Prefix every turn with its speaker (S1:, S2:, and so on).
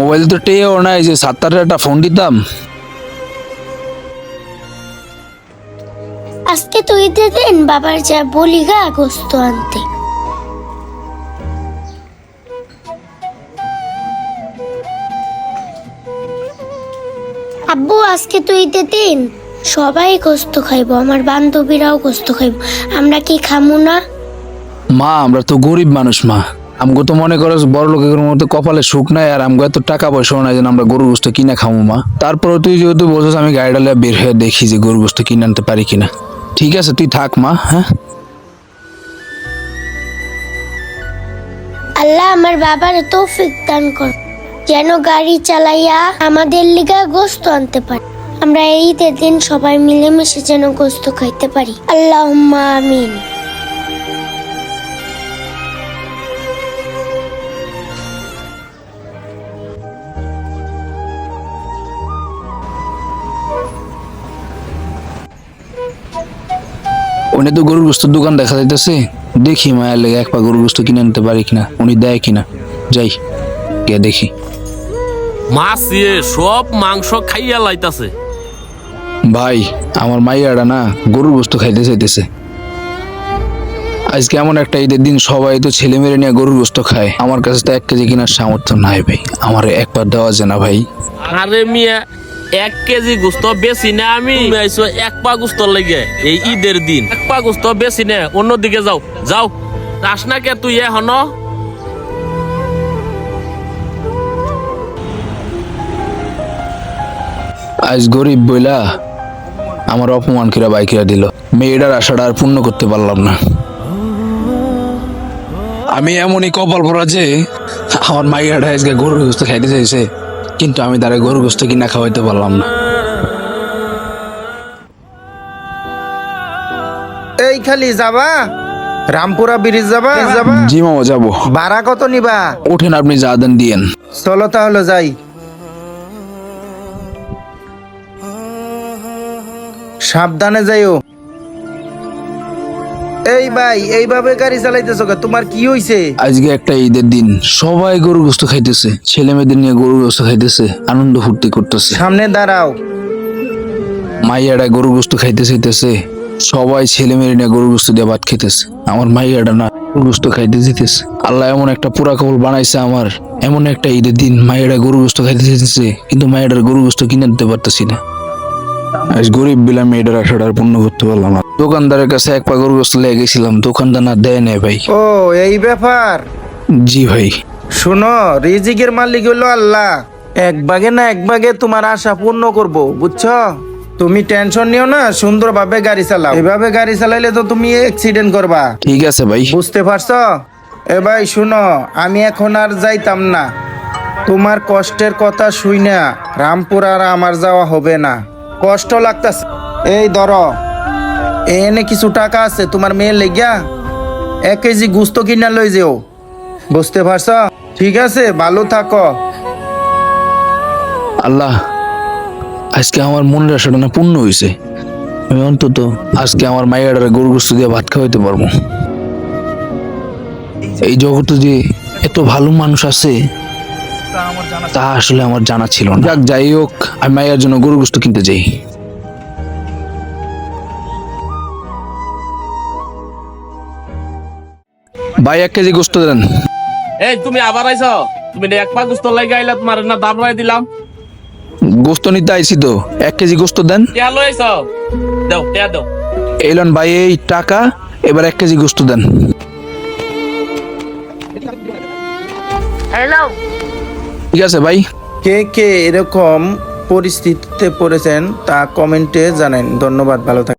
S1: Mobile তো টেও না এই যে সাতটার একটা ফোন দিতাম।
S2: আজকে তো ঈদের দিন বাবার যা বলি গা গোস্ত আনতে। আব্বু আজকে তো ঈদের দিন সবাই গোস্ত খাইবো আমার বান্ধবীরাও গোস্ত খাইবো আমরা কি খামু না?
S1: মা আমরা তো গরিব মানুষ মা। আমগো তো মনে করো বড় লোকের মতো কপালে সুখ নাই আর আমগো এত টাকা পয়সাও নাই যেন আমরা গরুর গোস্ত কিনা খামো মা। তারপরে তুই যেহেতু বলছিস আমি গাড়িটা বের হয়ে দেখি যে গরুর গোস্ত কিনে আনতে পারি কিনা। ঠিক আছে, তুই থাক মা হ্যাঁ?
S2: আল্লাহ আমার বাবার তৌফিক দান কর যেন গাড়ি চালাইয়া আমাদের লিগা গোস্ত আনতে পারে। আমরা এই দিন সবাই মিলেমিশে যেন গোস্ত খাইতে পারি। আল্লাহ আমিন।
S1: উনি তো গরুর গোস্তের দোকান দেখা যাইতেছে। দেখি মায়ের লেগে এক পা গরুর গোস্ত কিনে আনতে পারি কিনা। উনি দেয় কিনা। যাই গিয়ে দেখি।
S3: মাছ ইয়ে সব মাংস খাইয়া লাইতাছে।
S1: ভাই আমার মাইয়াটা না গরুর গোস্ত খাইতে চাইতেছে। আজকে এমন একটা ঈদের দিন সবাই তো ছেলে মেরে নিয়ে গরুর গোস্ত খায়। আমার কাছে তো এক কেজি কেনার সামর্থ্য নাই ভাই। আমার একবার দেওয়া যায় না ভাই।
S3: আরে মিয়া এক কেজি গুস্ত বেশি না আমি। তুমি আইছো এক পা গুস্ত লেগে এই ঈদের দিন। এক পা গুস্ত বেশি না অন্যদিকে যাও। যাও। যাস না কে তুই এখন?
S1: আজ গরিব বইলা আমার অপমান কিরা বাইকিরা দিল। মেয়েটার আশাটা আর পূর্ণ করতে পারলাম না। আমি এমনই কপাল পড়া যে আমার মাইয়াটা আজকে গরুর গোস্ত খাইতে চাইছে। কিন্তু আমি তারা গরুর গোস্ত কিনা খাওয়াইতে পারলাম না।
S4: এই খালি যাবা? রামপুরা ব্রিজ যাবা? যাবা?
S1: জি মামা যাব।
S4: ভাড়া কত নিবা?
S1: ওঠেন আপনি যা দেন দিয়েন।
S4: চলো তাহলে যাই। সাবধানে যাইও। এই ভাই এইভাবে গাড়ি চালাইতেছো? তোমার কি হইছে?
S1: আজকে একটা ঈদের দিন। সবাই গরু গোস্ত খাইতেছে। ছেলে মেয়েদের নিয়ে গরু গোস্ত খাইতেছে আনন্দ ফুর্তি করতেছে।
S4: সামনে দাঁড়াও।
S1: মাইয়াটা গরু গোস্ত খাইতে চাইতেছে। সবাই ছেলে মেয়ে নিয়ে গরু গোস্ত দিয়ে ভাত খেতেছে। আমার মাইয়াটা না গরু গোস্ত খাইতে যেতেছে আল্লাহ এমন একটা পুরা কবল বানাইছে আমার। এমন একটা ঈদের দিন মাইয়াটা গরু গোস্ত খাইতে চাইতেছে কিন্তু মাইয়াটার গরু গোস্ত কিনে দিতে পারতেছি না। আজ গরিব বিলা মেয়েটার আশাটা আর পূর্ণ করতে পারলাম না। দোকানদারের কাছে এক পা গরু গোস্ত লেগে গেছিলাম দোকানদার না দেয় নেই ভাই।
S4: ও এই ব্যাপার?
S1: জি ভাই।
S4: শোনো রিজিকের মালিক হলো আল্লাহ। এক ভাগে না এক ভাগে তোমার আশা পূর্ণ করব বুঝছ? তুমি টেনশন নিও না সুন্দরভাবে গাড়ি চালাও। এভাবে গাড়ি চালাইলে তো তুমি অ্যাক্সিডেন্ট করবা।
S1: ঠিক আছে ভাই।
S4: বুঝতে পারছ? এ ভাই শুনো আমি এখন আর যাইতাম না। তোমার কষ্টের কথা শুই না রামপুর আর আমার যাওয়া হবে না। কষ্ট লাগতাছে। এই ধরো, এনে কিছু টাকা আছে, তোমার মেয়ে লেগিয়া এক কেজি গুস্ত কিনা লই যেও। বুঝতে পারছ? ঠিক আছে, ভালো থাকো।
S1: আল্লাহ, আজকে আমার মনের আশাটা পূর্ণ হয়েছে আমি অন্তত আজকে আমার মায়ের গরু গোস্ত দিয়ে ভাত খাওয়াইতে পারব। এই জগতে যে এত ভালো মানুষ আছে তা আসলে আমার জানা ছিল না। যাক যাই হোক আমি মায়ের জন্য গরু গোস্ত কিনতে যাই। ভাই এক কেজি গোস্ত দেন।
S3: এই তুমি আবার আইছ? তুমি না এক পা গুস্ত লেগে আইলা তোমার না দাম রাই দিলাম।
S1: গোস্ত নিতে আইছি তো। এক কেজি গোস্ত দেন।
S3: টিয়া লই আইছ? দাও টিয়া দাও।
S1: এলন ভাই এই টাকা এবার এক কেজি গোস্ত দেন।
S2: হ্যালো
S1: ঠিক আছে ভাই
S4: কে কে এরকম পরিস্থিতিতে পড়েছেন তা কমেন্টে জানেন। ধন্যবাদ ভালো থাকবেন